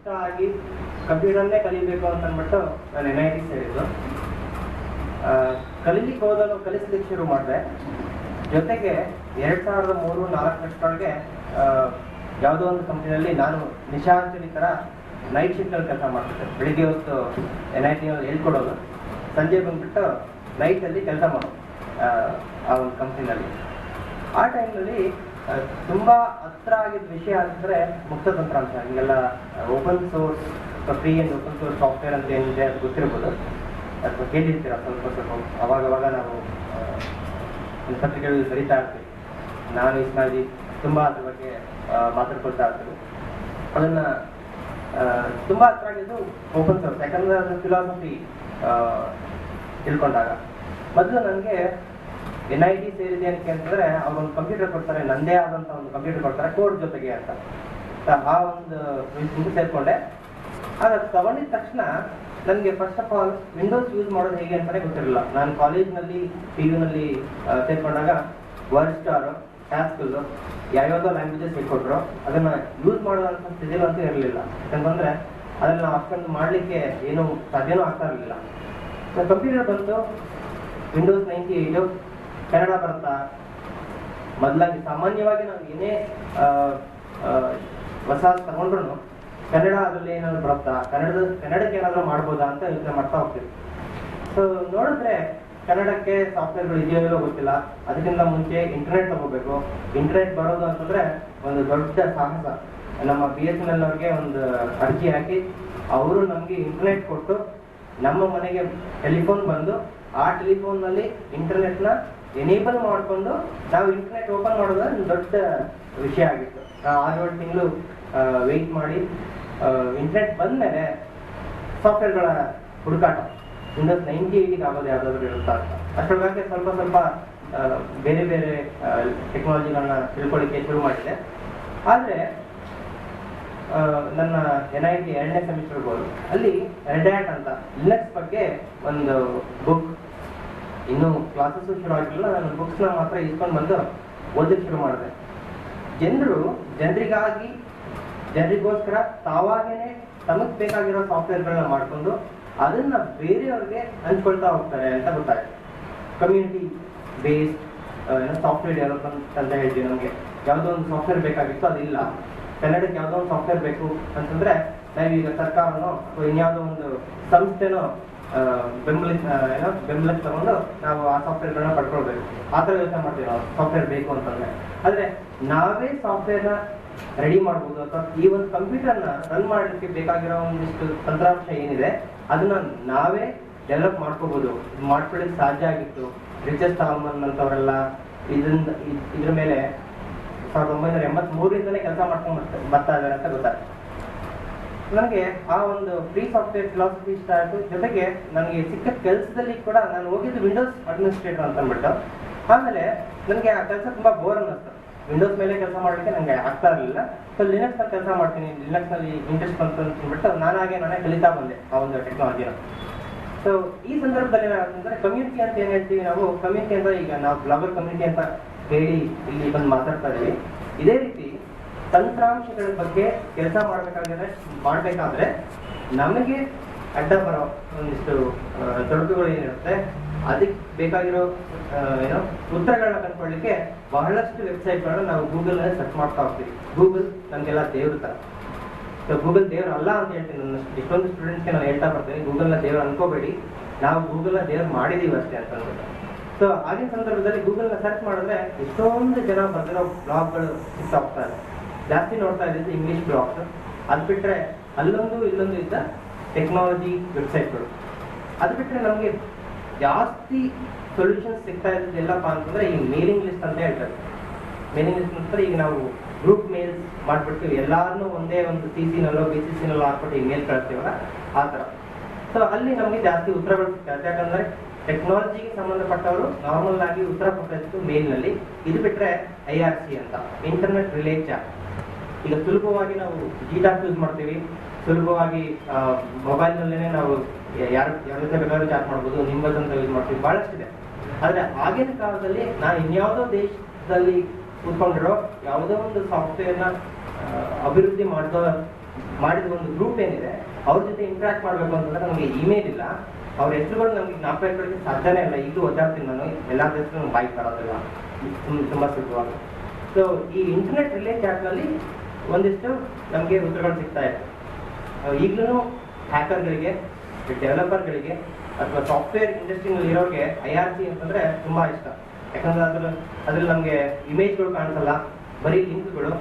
ಇಷ್ಟ ಆಗಿ ಕಂಪ್ಯೂಟರ್ನೇ ಕಲಿಬೇಕು ಅಂತ ಅಂದ್ಬಿಟ್ಟು ನಾನು ಎನ್ ಐ ಟಿ ಸೇರಿದ್ದು ಕಲಿಲಿಕ್ಕೆ ಕಲೀಲಿಕ್ಕೆ ಕಲಿಸಲಿಕ್ಕೆ ಶುರು ಮಾಡಿದೆ. ಜೊತೆಗೆ ಎರಡು ಸಾವಿರದ ಮೂರು ನಾಲ್ಕು ಯಾವುದೋ ಒಂದು ಕಂಪ್ನಿಯಲ್ಲಿ ನಾನು ನಿಶಾಂತನಿ ಥರ ನೈಟ್ ಶಿಫ್ಟಲ್ಲಿ ಕೆಲಸ ಮಾಡ್ತಿದ್ದೆ. ಬೆಳಿಗ್ಗೆ ಹೊತ್ತು ಎನ್ ಐ ಟಿನಲ್ಲಿ ಹೇಳ್ಕೊಡೋದು. ಸಂಜೆ ಬಂದ್ಬಿಟ್ಟು ನೈಟಲ್ಲಿ ಕೆಲಸ ಮಾಡೋದು ಆ ಒಂದು ಕಂಪ್ನಿನಲ್ಲಿ. ಆ ಟೈಮ್ನಲ್ಲಿ ತುಂಬ ಹತ್ರ ಆಗಿದ್ದ ವಿಷಯ ಅಂದ್ರೆ ಮುಕ್ತ ತಂತ್ರಾಂಶ ಹಿಂಗೆಲ್ಲ open source free and open source software ಅಂತ ಏನಿದೆ ಅದು ಗೊತ್ತಿರ್ಬೋದು. ಅಥವಾ ಕೇಳಿರ್ತೀರ ಸ್ವಲ್ಪ ಸ್ವಲ್ಪ ಅವಾಗ ಅವಾಗ ನಾವು ಪತ್ರಿಕೆಗಳಲ್ಲಿ ಬರಿತಾ ಇರ್ತೀವಿ. ನಾನು ಇಸ್ಮಾಜಿ ತುಂಬಾ ಅದ್ರ ಬಗ್ಗೆ ಮಾತಾಡ್ಕೊಳ್ತಾ ಇರ್ತೀವಿ ಅದನ್ನ ತುಂಬಾ ಹತ್ರ ಆಗಿದ್ದು ಓಪನ್ ಸೋರ್ಸ್ ಯಾಕಂದ್ರೆ ಅದರ ಫಿಲಾಸಫಿ ತಿಳ್ಕೊಂಡಾಗ. ಮೊದಲು ನನಗೆ ಎನ್ ಐ ಟಿ ಸೇರಿದೆ ಅಂತ ಅಂತಂದ್ರೆ ಅವ್ರೊಂದು ಕಂಪ್ಯೂಟರ್ ಕೊಡ್ತಾರೆ, ನಂದೇ ಆದಂತ ಒಂದು ಕಂಪ್ಯೂಟರ್ ಕೊಡ್ತಾರೆ ಕೋಡ್ ಜೊತೆಗೆ ಅಂತ. ಆ ಒಂದು ಇದು ಸೇರ್ಕೊಂಡೆ. ಆಗ ತಗೊಂಡಿದ ತಕ್ಷಣ ನನಗೆ first of all Windows use ಮಾಡೋದು ಹೇಗೆ ಅಂತಾನೆ ಗೊತ್ತಿರಲಿಲ್ಲ. ನಾನು ಕಾಲೇಜ್ನಲ್ಲಿ ಪಿ ಯುನಲ್ಲಿ ಸೇರ್ಕೊಂಡಾಗ ವರ್ಡ್ ಸ್ಟಾರ್ ಹ್ಯಾಸ್ಕಲ್ ಯಾವ್ಯಾವುದೋ ಲ್ಯಾಂಗ್ವೇಜಸ್ ಹೇಳ್ಕೊಟ್ರು ಅದನ್ನ ಯೂಸ್ ಮಾಡುವಂತ ಸ್ಥಿತಿಯಲ್ಲಿ ಅಂತ ಇರಲಿಲ್ಲ. ಯಾಕಂತಂದರೆ ಅದನ್ನ ಅಷ್ಟೊಂದು ಮಾಡಲಿಕ್ಕೆ ಏನು ಸಾಧ್ಯನೂ ಆಗ್ತಾ ಇರಲಿಲ್ಲ. ಕಂಪ್ಯೂಟರ್ ಬಂತು ವಿಂಡೋಸ್ ನೈಂಟಿ ಏಯ್ಟು ಕನ್ನಡ ಬರುತ್ತಾ ಮೊದಲಾಗಿ ಸಾಮಾನ್ಯವಾಗಿ ನಾವು ಏನೇ ಹೊಸ ತಗೊಂಡ್ರು ಕನ್ನಡ ಅದರಲ್ಲಿ ಏನಾದ್ರು ಬರುತ್ತಾ? ಕನ್ನಡದ, ಕನ್ನಡಕ್ಕೆ ಏನಾದ್ರು ಮಾಡ್ಬೋದಾ ಅಂತ ಯೋಚನೆ ಮಾಡ್ತಾ ಹೋಗ್ತೀವಿ. ಸೊ ನೋಡಿದ್ರೆ ಕನ್ನಡಕ್ಕೆ ಸಾಫ್ಟ್ವೇರ್ಗಳು ಇದೆಯೋ ಇಲ್ಲೋ ಗೊತ್ತಿಲ್ಲ. ಅದಕ್ಕಿಂತ ಮುಂಚೆ ಇಂಟರ್ನೆಟ್ ತಗೋಬೇಕು. ಇಂಟರ್ನೆಟ್ ಬರೋದು ಅಂತಂದ್ರೆ ಒಂದು ದೊಡ್ಡ ಸಾಹಸ. ನಮ್ಮ ಬಿ ಎಸ್ ಎನ್ ಎಲ್ ಅವ್ರಿಗೆ ಒಂದು ಅರ್ಜಿ ಹಾಕಿ ಅವರು ನಮಗೆ ಇಂಟರ್ನೆಟ್ ಕೊಟ್ಟು ನಮ್ಮ ಮನೆಗೆ ಟೆಲಿಫೋನ್ ಬಂದು ಆ ಟೆಲಿಫೋನ್ನಲ್ಲಿ ಇಂಟರ್ನೆಟ್ನ ಎನೇಬಲ್ ಮಾಡಿಕೊಂಡು ನಾವು ಇಂಟರ್ನೆಟ್ ಓಪನ್ ಮಾಡೋದು ದೊಡ್ಡ ವಿಷಯ ಆಗಿತ್ತು. ನಾವು ಆರು ಏಳು ತಿಂಗಳು ವೆಯ್ಟ್ ಮಾಡಿ ಇಂಟರ್ನೆಟ್ ಬಂದಮೇಲೆ ಸಾಫ್ಟ್ವೇರ್ಗಳ ಹುಡುಕಾಟ. ವಿಂಡೋಸ್ ನೈಂಟಿ ಏಯ್ಟಿಗೆ ಆಗೋದು ಯಾವುದಾದ್ರು ಇರುತ್ತಾ ಅಂತ. ಅಷ್ಟರೊಳಗೆ ಸ್ವಲ್ಪ ಸ್ವಲ್ಪ ಬೇರೆ ಬೇರೆ ಟೆಕ್ನಾಲಜಿಗಳನ್ನ ತಿಳ್ಕೊಳ್ಳಿಕ್ಕೆ ಶುರು ಮಾಡಿದೆ. ಆದರೆ ನನ್ನ ಎನ್ ಐ ಟಿ ಎರಡನೇ ಸೆಮಿಸ್ಟರ್ ಬೋರ್ಡ್ ಅಲ್ಲಿ ರೆಡ್ಯಾಟ್ ಅಂತ ಲಿನಕ್ಸ್ ಬಗ್ಗೆ ಒಂದು ಬುಕ್ ಇನ್ನು ಕ್ಲಾಸಸ್ಸು ಶುರು ಆಗಿಲ್ಲ ನಾನು ಬುಕ್ಸ್ನ ಮಾತ್ರ ಇಸ್ಕೊಂಡು ಬಂದು ಓದಕ್ಕೆ ಶುರು ಮಾಡಿದೆ. ಜನರು, ಜನರಿಗಾಗಿ, ಜನರಿಗೋಸ್ಕರ ತಾವಾಗೇನೆ ತಮಗೆ ಬೇಕಾಗಿರೋ ಸಾಫ್ಟ್ವೇರ್ಗಳನ್ನ ಮಾಡ್ಕೊಂಡು ಅದನ್ನ ಬೇರೆಯವ್ರಿಗೆ ಹಂಚ್ಕೊಳ್ತಾ ಹೋಗ್ತಾರೆ ಅಂತ ಗೊತ್ತಾಯ್ತು. ಕಮ್ಯುನಿಟಿ ಬೇಸ್ಡ್ ಸಾಫ್ಟ್ವೇರ್ ಡೆವಲಪ್ಮೆಂಟ್ ಅಂತ ಹೇಳ್ತೀವಿ ನಮಗೆ. ಯಾವುದೋ ಒಂದು ಸಾಫ್ಟ್ವೇರ್ ಬೇಕಾಗಿತ್ತು, ಅದಿಲ್ಲ. ಕನ್ನಡಕ್ಕೆ ಯಾವುದೋ ಒಂದು ಸಾಫ್ಟ್ವೇರ್ ಬೇಕು ಅಂತಂದ್ರೆ ನಾವೀಗ ಸರ್ಕಾರನೋ ಇನ್ಯಾವುದೋ ಒಂದು ಸಂಸ್ಥೆನೋ ಬೆಂಬಲ ಏನೋ ಬೆಂಬಲಕ್ಕೆ ತಗೊಂಡು ನಾವು ಆ ಸಾಫ್ಟ್ವೇರ್ಗಳನ್ನ ಪಡ್ಕೊಳ್ಬೇಕು. ಆ ಥರ ಯೋಚನೆ ಮಾಡ್ತೀವಿ ನಾವು ಸಾಫ್ಟ್ವೇರ್ ಬೇಕು ಅಂತಂದ್ರೆ. ಆದ್ರೆ ನಾವೇ ಸಾಫ್ಟ್ವೇರ್ನ ರೆಡಿ ಮಾಡ್ಬೋದು ಅಥವಾ ಈ ಒಂದು ಕಂಪ್ಯೂಟರ್ನ ರನ್ ಮಾಡಲಿಕ್ಕೆ ಬೇಕಾಗಿರೋ ಒಂದಿಷ್ಟು ತಂತ್ರಾಂಶ ಏನಿದೆ, ಅದನ್ನ ನಾವೇ ಡೆವಲಪ್ ಮಾಡ್ಕೋಬಹುದು ಮಾಡ್ಕೊಳ್ಳಿಕ್ಕೆ ಸಾಧ್ಯ ಆಗಿತ್ತು. ರಿಚಸ್ ಸಾಲ್ಮನ್ ಅಂತವರೆಲ್ಲ ಇದನ್ನ, ಇದ್- ಇದ್ರ ಮೇಲೆ ಸಾವಿರದ ಒಂಬೈನೂರ ಎಂಬತ್ ಮೂರರಿಂದಲೇ ಕೆಲಸ ಮಾಡ್ಕೊಂಡು ಬರ್ತಾ- ಇದ್ದಾರೆ ಅಂತ ಗೊತ್ತಾಯ್ತು ನನಗೆ ಆ ಒಂದು ಫ್ರೀ ಸಾಫ್ಟ್ವೇರ್ ಫಿಲಾಸಫಿ ಇಷ್ಟ ಆಯಿತು ಜೊತೆಗೆ ನನಗೆ ಸಿಕ್ಕ ಕೆಲಸದಲ್ಲಿ ಕೂಡ ನಾನು ಹೋಗಿದ್ದು ವಿಂಡೋಸ್ ಅಡ್ಮಿನಿಸ್ಟ್ರೇಟರ್ ಅಂತ ಅಂದ್ಬಿಟ್ಟು. ಆಮೇಲೆ ನನಗೆ ಆ ಕೆಲಸ ತುಂಬ ಬೋರ್ ಅನ್ನಿಸ್ತು. ವಿಂಡೋಸ್ ಮೇಲೆ ಕೆಲಸ ಮಾಡೋಕ್ಕೆ ನನಗೆ ಆಗ್ತಾ ಇರಲಿಲ್ಲ. ಸೊ ಲಿನಕ್ಸ್ನಲ್ಲಿ ಕೆಲಸ ಮಾಡ್ತೀನಿ. ಲಿನಕ್ಸ್ನಲ್ಲಿ ಇಂಟ್ರೆಸ್ಟ್ ಬಂತು ಅಂದ್ಬಿಟ್ಟು ನಾನಾಗೆ ನಾನೇ ಕಲಿತಾ ಬಂದೆ ಆ ಒಂದು ಟೆಕ್ನಾಲಜಿನ ಸೊ ಈ ಸಂದರ್ಭದಲ್ಲಿ ಏನಾಗುತ್ತೆ ಕಮ್ಯುನಿಟಿ ಅಂತ ಏನು ಹೇಳ್ತೀವಿ ನಾವು? ಕಮ್ಯುನಿಟಿ ಅಂತ ಈಗ ನಾವು ಬ್ಲಾಗರ್ ಕಮ್ಯುನಿಟಿ ಅಂತ ಹೇಳಿ ಇಲ್ಲಿ ಬಂದು ಮಾತಾಡ್ತಾ ಇದ್ದೀವಿ. ಇದೇ ರೀತಿ ತಂತ್ರಾಂಶಗಳ ಬಗ್ಗೆ ಕೆಲಸ ಮಾಡಬೇಕಾದ್ರೆ ಮಾಡಬೇಕಾದ್ರೆ ನಮಗೆ ಅಡ್ಡ ಬರೋ ಒಂದಿಷ್ಟು ತೊಡಕುಗಳು ಏನಿರುತ್ತೆ, ಅದಕ್ಕೆ ಬೇಕಾಗಿರೋ ಏನು ಉತ್ತರಗಳನ್ನ ಕಂಡುಕೊಳ್ಳಿಕ್ಕೆ ಬಹಳಷ್ಟು ವೆಬ್ಸೈಟ್ಗಳನ್ನ ನಾವು ಗೂಗಲ್ ಸರ್ಚ್ ಮಾಡ್ತಾ ಹೋಗ್ತೀವಿ. ಗೂಗಲ್ ನಮಗೆಲ್ಲ ದೇವ್ರ ಥರ ಸೊ, ಗೂಗಲ್ ದೇವ್ರು ಅಲ್ಲ ಅಂತ ಹೇಳ್ತೀನಿ ನನ್ನ ಇಷ್ಟೊಂದು ಸ್ಟೂಡೆಂಟ್ಸ್ಗೆ ನಾನು ಹೇಳ್ತಾ ಬರ್ತೀನಿ, ಗೂಗಲ್ನ ದೇವ್ರು ಅನ್ಕೋಬೇಡಿ. ನಾವು ಗೂಗಲ್ನ ದೇವ್ರು ಮಾಡಿದೀವಿ ಅಷ್ಟೇ ಅಂತ ಸೊ, ಆಗಿನ ಸಂದರ್ಭದಲ್ಲಿ ಗೂಗಲ್ನ ಸರ್ಚ್ ಮಾಡಿದ್ರೆ ಎಷ್ಟೊಂದು ಜನ ಬರೆದಿರೋ ಬ್ಲಾಗ್ಗಳು ಸಿಗ್ತಾ ಹೋಗ್ತಾರೆ ಜಾಸ್ತಿ ನೋಡ್ತಾ ಇದ್ದಿದ್ದು ಇಂಗ್ಲಿಷ್ ಬ್ಲಾಗ್ಸ್ ಅದು ಬಿಟ್ಟರೆ ಅಲ್ಲೊಂದು ಇಲ್ಲೊಂದು ಇದ್ದ ಟೆಕ್ನಾಲಜಿ ವೆಬ್ಸೈಟ್ಗಳು ಅದು ಬಿಟ್ಟರೆ ನಮಗೆ ಜಾಸ್ತಿ ಸೊಲ್ಯೂಷನ್ಸ್ ಸಿಗ್ತಾ ಇರೋದು ಎಲ್ಲಪ್ಪ ಅಂತಂದ್ರೆ ಈ ಮೇಲಿಂಗ್ ಲಿಸ್ಟ್ ಅಂತ ಹೇಳ್ತಾರೆ. ಮೇಲಿಂಗ್ ಲಿಸ್ಟ್ ಅಂದ್ರೆ ಈಗ ನಾವು ಗ್ರೂಪ್ ಮೇಲ್ಸ್ ಮಾಡ್ಬಿಟ್ಟು ಎಲ್ಲಾರನ್ನೂ ಒಂದೇ ಒಂದು ಸಿ ಸಿನಲ್ಲೋ ಬಿ ಸಿ ಸಿನಲ್ಲೋ ಹಾಕ್ಬಿಟ್ಟು ಈ ಮೇಲ್ ಕಳಿಸ್ತೀವಲ್ಲ? ಆ ಥರ. ಸೊ ಅಲ್ಲಿ ನಮಗೆ ಜಾಸ್ತಿ ಉತ್ತರಗಳು ಸಿಗ್ತದೆ ಯಾಕಂದ್ರೆ ಟೆಕ್ನಾಲಜಿಗೆ ಸಂಬಂಧಪಟ್ಟವರು ನಾರ್ಮಲ್ ಆಗಿ ಉತ್ತರ ಕೊಟ್ಟಿದ್ದು ಮೇಲ್ನಲ್ಲಿ ಇದು ಬಿಟ್ಟರೆ ಐ ಆರ್ ಸಿ ಅಂತ. ಇಂಟರ್ನೆಟ್ ರಿಲೇ ಚಾಟ್ ಈಗ ಸುಲಭವಾಗಿ ನಾವು ಜಿಟಾಕ್ ಯೂಸ್ ಮಾಡ್ತೀವಿ. ಸುಲಭವಾಗಿ ಮೊಬೈಲ್ನಲ್ಲೇ ನಾವು ಯಾರು, ಯಾರ ಜೊತೆ ಬೇಕಾದ್ರೂ ಚಾಟ್ ಮಾಡ್ಬೋದು. ನಿಮ್ಮ ಅಂತ ಯೂಸ್ ಮಾಡ್ತೀವಿ. ಭಾಳಷ್ಟಿದೆ ಆದರೆ ಆಗಿನ ಕಾಲದಲ್ಲಿ ನಾನು ಇನ್ಯಾವುದೋ ದೇಶದಲ್ಲಿ ಕೂತ್ಕೊಂಡಿರೋ ಯಾವುದೋ ಒಂದು ಸಾಫ್ಟ್ವೇರ್ನ ಅಭಿವೃದ್ಧಿ ಮಾಡಿದ ಮಾಡಿದ ಒಂದು ಗ್ರೂಪ್ ಏನಿದೆ, ಅವ್ರ ಜೊತೆ ಇಂಟ್ರಾಕ್ಟ್ ಮಾಡಬೇಕು ಅಂತಂದ್ರೆ ನಮಗೆ ಇಮೇಲ್ ಇಲ್ಲ. ಅವ್ರ ಹೆಸರುಗಳು ನಮಗೆ ಜ್ಞಾಪಕ ಇಟ್ಕೊಳ್ಳೋಕೆ ಸಾಧ್ಯನೇ ಇಲ್ಲ. ಈಗಲೂ ಓದಾಡ್ತೀನಿ ನಾನು. ಎಲ್ಲ ಹೆಸರು ನಂಗೆ ಬಾಯಿಗೆ ಬರೋದಿಲ್ಲ ತುಂಬ ಸುಲಭವಾಗಿ. ಸೊ ಈ ಇಂಟರ್ನೆಟ್ ರಿಲೇ ಚಾಟ್ನಲ್ಲಿ ಒಂದಿಷ್ಟು ನಮಗೆ ಉತ್ತರಗಳು ಸಿಗ್ತಾ ಇದೆ ಈಗಲೂ ಹ್ಯಾಕರ್ಗಳಿಗೆ, ಡೆವಲಪರ್ಗಳಿಗೆ ಅಥವಾ ಸಾಫ್ಟ್ವೇರ್ ಇಂಡಸ್ಟ್ರಿನಲ್ಲಿ ಇರೋರಿಗೆ ಐ ಆರ್ ಸಿ ಅಂತಂದ್ರೆ ತುಂಬಾ ಇಷ್ಟ. ಯಾಕಂದ್ರೆ ಅದ್ರ ಅದ್ರಲ್ಲಿ ನಮಗೆ ಇಮೇಜ್ಗಳು ಕಾಣಿಸಲ್ಲ, ಬರೀ ಲಿಂಕ್ಗಳು,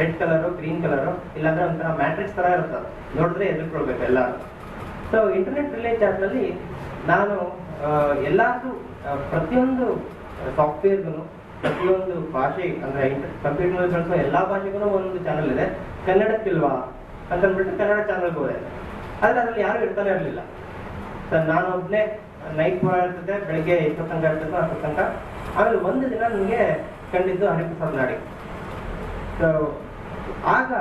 ರೆಡ್ ಕಲರು, ಗ್ರೀನ್ ಕಲರು, ಇಲ್ಲಾಂದ್ರೆ ಒಂಥರ ಮ್ಯಾಟ್ರಿಕ್ಸ್ ತರ ಇರುತ್ತೆ. ನೋಡಿದ್ರೆ ಎದುರ್ಕೊಳ್ಬೇಕು ಎಲ್ಲರೂ. ಸೊ ಇಂಟರ್ನೆಟ್ ರಿಲೇಟ್ ಚಾಟ್ನಲ್ಲಿ ನಾನು ಎಲ್ಲದೂ ಪ್ರತಿಯೊಂದು ಸಾಫ್ಟ್ವೇರ್ಗೂ ಪ್ರತಿಯೊಂದು ಭಾಷೆ, ಅಂದ್ರೆ ಕಂಪ್ಯೂಟರ್ನಲ್ಲಿ ಬಳಸುವ ಎಲ್ಲಾ ಭಾಷೆಗೂ ಒಂದು ಚಾನಲ್ ಇದೆ. ಕನ್ನಡಕ್ಕಿಲ್ವಾ? ಅಂತ ಅಂದ್ಬಿಟ್ಟು ಕನ್ನಡ ಚಾನಲ್ಗೆ ಹೋದೆ ಆದ್ರೆ ಅದ್ರಲ್ಲಿ ಯಾರು ಇರ್ತಾನೆ ಇರಲಿಲ್ಲ. ಸೊ ನಾನು ಒಬ್ಬನೇ ನೈಟ್ ಇರ್ತದೆ ಬೆಳಿಗ್ಗೆ ಎಷ್ಟು ತನಕ ಇರ್ತದೆ ಅಷ್ಟು ತನಕ ಆಮೇಲೆ ಒಂದು ದಿನ ನನಗೆ ಕಂಡಿದ್ದು ಹರಿಪ್ರಸಾದ್ ನಾಡಿ. ಸೊ ಆಗ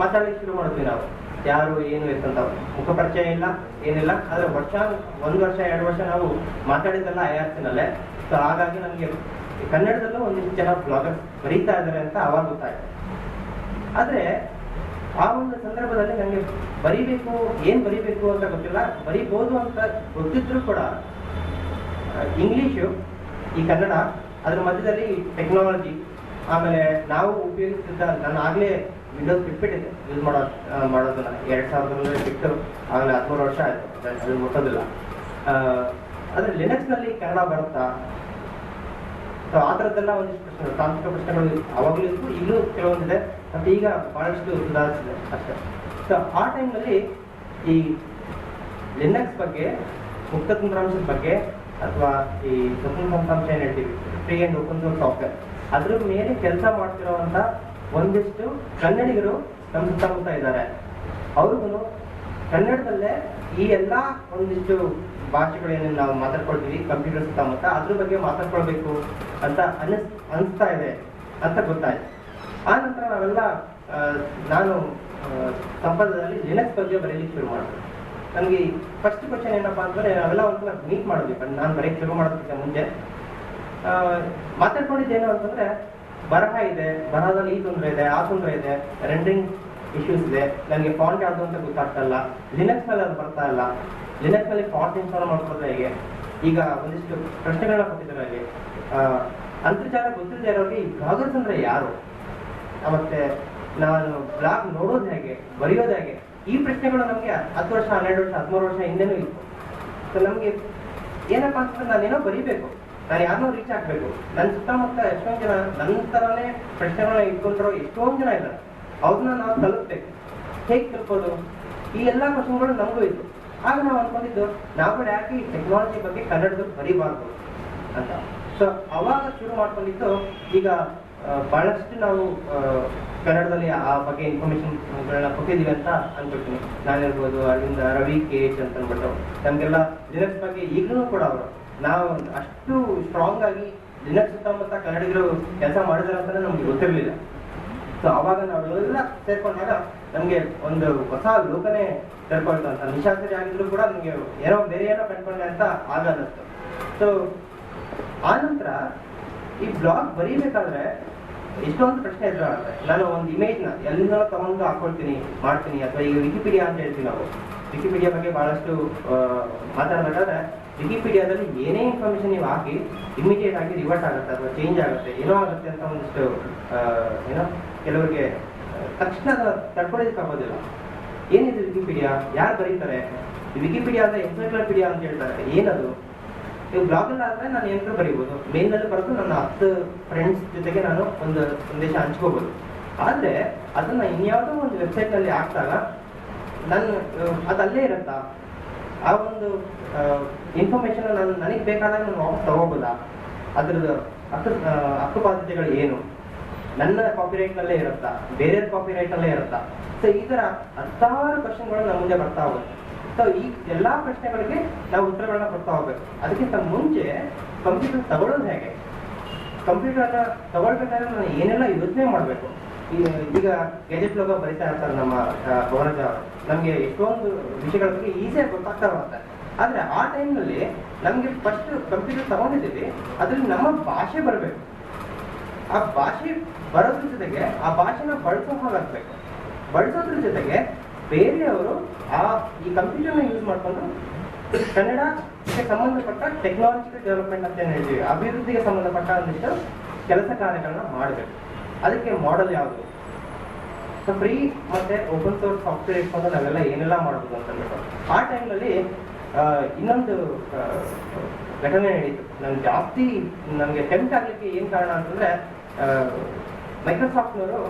ಮಾತಾಡ್ಲಿಕ್ಕೆ ಶುರು ಮಾಡಿದ್ವಿ ನಾವು. ಯಾರು, ಏನು ಎತ್ತಂತ ಮುಖ ಪರಿಚಯ ಇಲ್ಲ, ಏನಿಲ್ಲ. ಆದ್ರೆ ವರ್ಷ, ಒಂದು ವರ್ಷ, ಎರಡು ವರ್ಷ ನಾವು ಮಾತಾಡಿದ್ದೆಲ್ಲ ಐ ಆರ್ ಸಿನಲ್ಲೇ ಸೊ ಹಾಗಾಗಿ ನನಗೆ ಕನ್ನಡದಲ್ಲೂ ಒಂದಿಷ್ಟು ಜನ ಬ್ಲಾಗರ್ಸ್ ಬರೀತಾ ಇದ್ದಾರೆ ಅಂತ ಅವಾಗ ಗೊತ್ತಾಯ್ತು. ಆದ್ರೆ ಆ ಒಂದು ಸಂದರ್ಭದಲ್ಲಿ ನನಗೆ ಬರಿಬೇಕು, ಏನ್ ಬರಿಬೇಕು ಅಂತ ಗೊತ್ತಿಲ್ಲ. ಬರಿಬೋದು ಅಂತ ಗೊತ್ತಿದ್ರು ಕೂಡ ಇಂಗ್ಲಿಷು, ಈ ಕನ್ನಡ, ಅದ್ರ ಮಧ್ಯದಲ್ಲಿ ಟೆಕ್ನಾಲಜಿ ಆಮೇಲೆ ನಾವು ಉಪಯೋಗಿಸ್ತಿದ್ದ ನಾನು ಆಗ್ಲೇ ವಿಂಡೋಸ್ ಬಿಟ್ಬಿಟ್ಟಿದ್ದೆ. ಯೂಸ್ ಮಾಡೋ ಮಾಡೋದು ಮಾಡೋದನ್ನ. ಎರಡ್ ಸಾವಿರದ ಬಿಟ್ಟು ಆಗಲೇ ಹದಿಮೂರು ವರ್ಷ ಆಯ್ತು. ಅದು- ಮುಟ್ಟೋದಿಲ್ಲ ಲಿನಕ್ಸ್ನಲ್ಲಿ ಕನ್ನಡ ಬರುತ್ತಾ? ಸೊ ಆ ಥರದ್ದೆಲ್ಲ ಒಂದಿಷ್ಟು ತಾಂತ್ರಿಕ ಪ್ರಶ್ನೆಗಳು ಅವಾಗಲೂ ಇತ್ತು ಇಲ್ಲೂ ಕೆಲವೊಂದಿದೆ. ಮತ್ತು ಈಗ ಬಹಳಷ್ಟು ಸುಧಾರಿಸಿದೆ ಅಷ್ಟೇ. ಸೊ ಆ ಟೈಮ್ನಲ್ಲಿ ಈ ಲಿನಕ್ಸ್ ಬಗ್ಗೆ, ಮುಕ್ತ ತಂತ್ರಾಂಶದ ಬಗ್ಗೆ, ಅಥವಾ ಈ ಸ್ವತಂತ್ರ ತಂತ್ರಾಂಶ ಏನು ಹೇಳ್ತೀವಿ? Free and open source software ಅದ್ರ ಮೇಲೆ ಕೆಲಸ ಮಾಡ್ತಿರೋವಂಥ ಒಂದಿಷ್ಟು ಕನ್ನಡಿಗರು ನಮ್ಮ ಸುತ್ತಮುತ್ತ ಇದ್ದಾರೆ. ಅವ್ರಿಗೂ ಕನ್ನಡದಲ್ಲೇ ಈ ಎಲ್ಲ ಒಂದಿಷ್ಟು ಭಾಷೆಗಳೇನೇನು ನಾವು ಮಾತಾಡ್ಕೊಳ್ತೀವಿ ಕಂಪ್ಯೂಟರ್ ಸುತ್ತಮುತ್ತ ಅದ್ರ ಬಗ್ಗೆ ಮಾತಾಡ್ಕೊಳ್ಬೇಕು ಅಂತ ಅನಿಸ್ ಅನಿಸ್ತಾ ಇದೆ ಅಂತ ಗೊತ್ತಾಯ್ತು. ಆ ನಂತರ ನಾವೆಲ್ಲ ನಾನು ಸಂಪದದಲ್ಲಿ ಲಿನಕ್ಸ್ ಬಗ್ಗೆ ಬರೀಲಿಕ್ಕೆ ಶುರು ಮಾಡಿದೆ. ನನಗೆ ಫಸ್ಟ್ ಕ್ವಶನ್ ಏನಪ್ಪಾ ಅಂದರೆ ನಾವೆಲ್ಲ ಒಂದ್ಸಲ ಮೀಟ್ ಮಾಡಿದ್ವಿ ಬಟ್ ನಾನು ಬರೀಕ್ ಶುರು ಮಾಡೋದಕ್ಕೆ ಮುಂಚೆ. ಮಾತಾಡ್ಕೊಂಡಿದ್ದೇನು ಅಂತಂದ್ರೆ ಬರಹ ಇದೆ, ಬರಹದಲ್ಲಿ ಈ ತೊಂದರೆ ಇದೆ, ಆ ತೊಂದರೆ ಇದೆ ರೆಂಡರಿಂಗ್ ಇಶ್ಯೂಸ್ ಇದೆ. ನನಗೆ ಫಾಂಟ್ ಯಾವುದು ಅಂತ ಗೊತ್ತಾಗ್ತಾ ಇಲ್ಲ. ಲಿನಕ್ಸ್ ಮೇಲೆ ಅದು ಬರ್ತಾ ಇಲ್ಲ. ಲಿನಕ್ಸ್ ಅಲ್ಲಿ ಫಾಂಟ್ ಇನ್ಸ್ಟಾಲ್ ಮಾಡ್ಕೊಳ್ತಾ ಹೇಗೆ? ಈಗ ಒಂದಿಷ್ಟು ಪ್ರಶ್ನೆಗಳನ್ನ ಕೊಟ್ಟಿದ್ದಾರೆ ನನಗೆ. ಅಂತರ್ಜಾಲ ಗೊತ್ತಿಲ್ಲದೆ ಇರೋರಿಗೆ ಈ ಬ್ಲಾಗರ್ಸ್ ಅಂದ್ರೆ ಯಾರು? ಮತ್ತೆ ನಾನು ಬ್ಲಾಗ್ ನೋಡೋದು ಹೇಗೆ? ಬರೆಯೋದು ಹೇಗೆ? ಈ ಪ್ರಶ್ನೆಗಳು ನಮಗೆ ಹತ್ತು ವರ್ಷ, ಹನ್ನೆರಡು ವರ್ಷ, ಹದಿಮೂರು ವರ್ಷ ಹಿಂದೆನೂ ಇತ್ತು ಸೊ ನಮಗೆ ಏನಪ್ಪ ಅಂತಂದ್ರೆ ನಾನೇನೋ ಬರೀಬೇಕು. ನಾನು ಯಾರನ್ನೋ ರೀಚ್ ಆಗಬೇಕು ನನ್ನ ಸುತ್ತಮುತ್ತ ಎಷ್ಟೊಂದು ಜನ ನನ್ನ ತರನೇ ಪ್ರಶ್ನೆಗಳನ್ನ ಇಟ್ಕೊಂಡಿರೋ ಎಷ್ಟೊಂದು ಜನ ಇದ್ದಾರೆ. ಅವ್ರನ್ನ ನಾವು ತಲುಪ್ಬೇಕು ಹೇಗೆ ತಲುಪೋದು? ಈ ಎಲ್ಲ ಪ್ರಶ್ನೆಗಳು ನಮಗೂ ಇತ್ತು ಆಗ ನಾವು ಅನ್ಕೊಂಡಿದ್ದು, ನಾವು ಯಾಕೆ ಈ ಟೆಕ್ನಾಲಜಿ ಬಗ್ಗೆ ಕನ್ನಡದಲ್ಲಿ ಬರಿಬಾರ್ದು ಅಂತ. ಸೊ ಅವಾಗ ಶುರು ಮಾಡ್ಕೊಂಡಿದ್ದು, ಈಗ ಬಹಳಷ್ಟು ನಾವು ಕನ್ನಡದಲ್ಲಿ ಆ ಬಗ್ಗೆ ಇನ್ಫಾರ್ಮೇಶನ್ಗಳನ್ನ ಕೊಟ್ಟಿದ್ದೀವಿ ಅಂತ ಅನ್ಕೊಳ್ತೀನಿ. ನಾನಿರ್ಬೋದು ಅಲ್ಲಿಂದ ರವಿ, ಕೆ, ಎಚ್ ಅಂತ ಅಂದ್ಬಿಟ್ಟು. ನಮಗೆಲ್ಲ ಲಿನಕ್ಸ್ ಬಗ್ಗೆ ಈಗಲೂ ಕೂಡ ಅವರು, ನಾವು ಅಷ್ಟು ಸ್ಟ್ರಾಂಗ್ ಆಗಿ ಲಿನಕ್ಸ್ ಸುತ್ತಮುತ್ತ ಕನ್ನಡಿಗರು ಕೆಲಸ ಮಾಡಿದಾರೆ ಅಂತಲೇ ನಮ್ಗೆ ಗೊತ್ತಿರಲಿಲ್ಲ. ಸೊ, ಅವಾಗ ನಾವೆಲ್ಲ ಸೇರ್ಕೊಂಡಾಗ ನಮಗೆ ಒಂದು ಹೊಸ ಲೋಕನೇ ಸೇರ್ಕೊಳ್ತು ಅಂತ ನಿಶಾಸರಿ ಆಗಿದ್ರು ಕೂಡ ನಮಗೆ ಏನೋ ಬೇರೆ ಏನೋ ಕಂಡ್ಕೊಂಡೆ ಅಂತ ಆಗ ಅನ್ನಿಸ್ತು ಸೊ ಆ ನಂತರ ಈ ಬ್ಲಾಗ್ ಬರೀಬೇಕಾದ್ರೆ ಎಷ್ಟೊಂದು ಪ್ರಶ್ನೆ ಎದುರಾಗುತ್ತೆ. ನಾನು ಒಂದು ಇಮೇಜ್ನ ಎಲ್ಲಿಂದ ತಗೊಂಡು ಹಾಕೊಳ್ತೀನಿ, ಮಾಡ್ತೀನಿ, ಅಥವಾ ಈಗ ವಿಕಿಪೀಡಿಯಾ ಅಂತ ಹೇಳ್ತೀವಿ ನಾವು. ವಿಕಿಪೀಡಿಯಾ ಬಗ್ಗೆ ಬಹಳಷ್ಟು ಮಾತಾಡ್ಬೇಕಾದ್ರೆ ವಿಕಿಪೀಡಿಯಾದಲ್ಲಿ ಏನೇ ಇನ್ಫಾರ್ಮೇಶನ್ ನೀವು ಹಾಕಿ ಇಮಿಡಿಯೇಟ್ ಆಗಿ ರಿವರ್ಟ್ ಆಗುತ್ತೆ ಅಥವಾ ಚೇಂಜ್ ಆಗುತ್ತೆ, ಏನೋ ಆಗುತ್ತೆ ಅಂತ ಒಂದಿಷ್ಟು ಏನೋ ಕೆಲವರಿಗೆ ತಕ್ಷಣ ತಕ್ಷಣ ತಡ್ಕೊಳ್ಳೋದಕ್ಕಾಗೋದಿಲ್ಲ ಏನಿದೆ ವಿಕಿಪೀಡಿಯಾ? ಯಾರು ಬರೀತಾರೆ? ವಿಕಿಪೀಡಿಯಾ ಅಂದ್ರೆ ಎನ್ಸೈಕ್ಲೋಪೀಡಿಯಾ ಅಂತ ಹೇಳ್ತಾರೆ. ಏನದು? ನೀವು ಬ್ಲಾಗಲ್ಲಿ ಆದರೆ ನಾನು ಏನಾದರೂ ಬರೀಬೋದು? ಮೇಲ್ನಲ್ಲಿ ಬರೆದು ನನ್ನ ಹತ್ತು ಫ್ರೆಂಡ್ಸ್ ಜೊತೆಗೆ ನಾನು ಒಂದು ಸಂದೇಶ ಹಂಚ್ಕೋಬಹುದು ಆದರೆ ಅದನ್ನ ಇನ್ಯಾವುದೋ ಒಂದು ವೆಬ್ಸೈಟ್ನಲ್ಲಿ ಹಾಕಿದಾಗ ನನ್ನ ಅದು ಅಲ್ಲೇ ಇರುತ್ತಾ? ಆ ಒಂದು ಇನ್ಫಾರ್ಮೇಶನ್ ನಾನು ನನಗೆ ಬೇಕಾದಾಗ ನಾನು ವಾಪಸ್ ತಗೋಬೋದಾ ಅದ್ರದ್ದು ಅಕ್ಕ ಆ, ಏನು? ನನ್ನ ಕಾಪಿರೈಟ್ ನಲ್ಲೇ ಇರುತ್ತಾ? ಬೇರೆ ಕಾಪಿರೈಟ್ ನಲ್ಲೇ ಇರುತ್ತಾ? ಸೊ ಈ ತರ ಹತ್ತಾರು ಪ್ರಶ್ನೆಗಳು ನಮ್ಮ ಮುಂದೆ ಬರ್ತಾ ಹೋಗುತ್ತೆ. ಸೊ ಈ ಎಲ್ಲಾ ಪ್ರಶ್ನೆಗಳಿಗೆ ನಾವು ಉತ್ತರಗಳನ್ನ ಕೊಡ್ತಾ ಹೋಗ್ಬೇಕು. ಅದಕ್ಕಿಂತ ಮುಂಚೆ ಕಂಪ್ಯೂಟರ್ ತಗೊಳ್ಳೋದು ಹೇಗೆ? ಕಂಪ್ಯೂಟರ್ನ ತಗೊಳ್ಬೇಕಾದ್ರೆ ನಾನು ಏನೆಲ್ಲ ಯೋಚನೆ ಮಾಡಬೇಕು? ಈಗ ಗೆಜೆಟ್ ಲೋಗ ಬರಿತಾ ಇರ್ತಾರೆ ನಮ್ಮ ಗೌರವ ನಮಗೆ ಎಷ್ಟೊಂದು ವಿಷಯಗಳ ಬಗ್ಗೆ ಈಸಿಯಾಗಿ ಗೊತ್ತಾಗ್ತಾ ಇರುತ್ತೆ ಆದ್ರೆ ಆ ಟೈಮ್ನಲ್ಲಿ ನಮಗೆ ಫಸ್ಟ್ ಕಂಪ್ಯೂಟರ್ ತಗೊಂಡಿದ್ದೀವಿ. ಅದ್ರಲ್ಲಿ ನಮ್ಮ ಭಾಷೆ ಬರಬೇಕು. ಆ ಭಾಷೆ ಬರೋದ್ರ ಜೊತೆಗೆ, ಆ ಭಾಷೆನ ಬಳಸೋ ಹಾಗಾಗ್ಬೇಕು ಬಳಸೋದ್ರ ಜೊತೆಗೆ ಬೇರೆಯವರು ಆ ಈ ಕಂಪ್ಯೂಟರ್ನ ಯೂಸ್ ಮಾಡ್ಕೊಂಡು ಕನ್ನಡಕ್ಕೆ ಸಂಬಂಧಪಟ್ಟ ಟೆಕ್ನಾಲಜಿಕಲ್ ಡೆವಲಪ್ಮೆಂಟ್ ಅಂತ ಏನ್ ಹೇಳ್ತೀವಿ, ಅಭಿವೃದ್ಧಿಗೆ ಸಂಬಂಧಪಟ್ಟ ಒಂದಿಷ್ಟು ಕೆಲಸ ಕಾರ್ಯಗಳನ್ನ ಮಾಡಬೇಕು. ಅದಕ್ಕೆ ಮಾಡೆಲ್ ಯಾವುದು? ಸೊ ಫ್ರೀ ಮತ್ತೆ ಓಪನ್ ಸೋರ್ಸ್ ಸಾಫ್ಟ್ವೇರ್ ಇಟ್ಕೊಂಡು ನಾವೆಲ್ಲ ಏನೆಲ್ಲ ಮಾಡ್ಬೋದು ಅಂತ ಆ ಟೈಮ್ನಲ್ಲಿ ಇನ್ನೊಂದು ಘಟನೆ ನಡೀತು. ನಾನು ಜಾಸ್ತಿ ನನಗೆ ಟೆಂಪ್ಟ್ ಆಗ್ಲಿಕ್ಕೆ ಏನು ಕಾರಣ ಅಂತಂದ್ರೆ ಮೈಕ್ರೋಸಾಫ್ಟ್ನವರು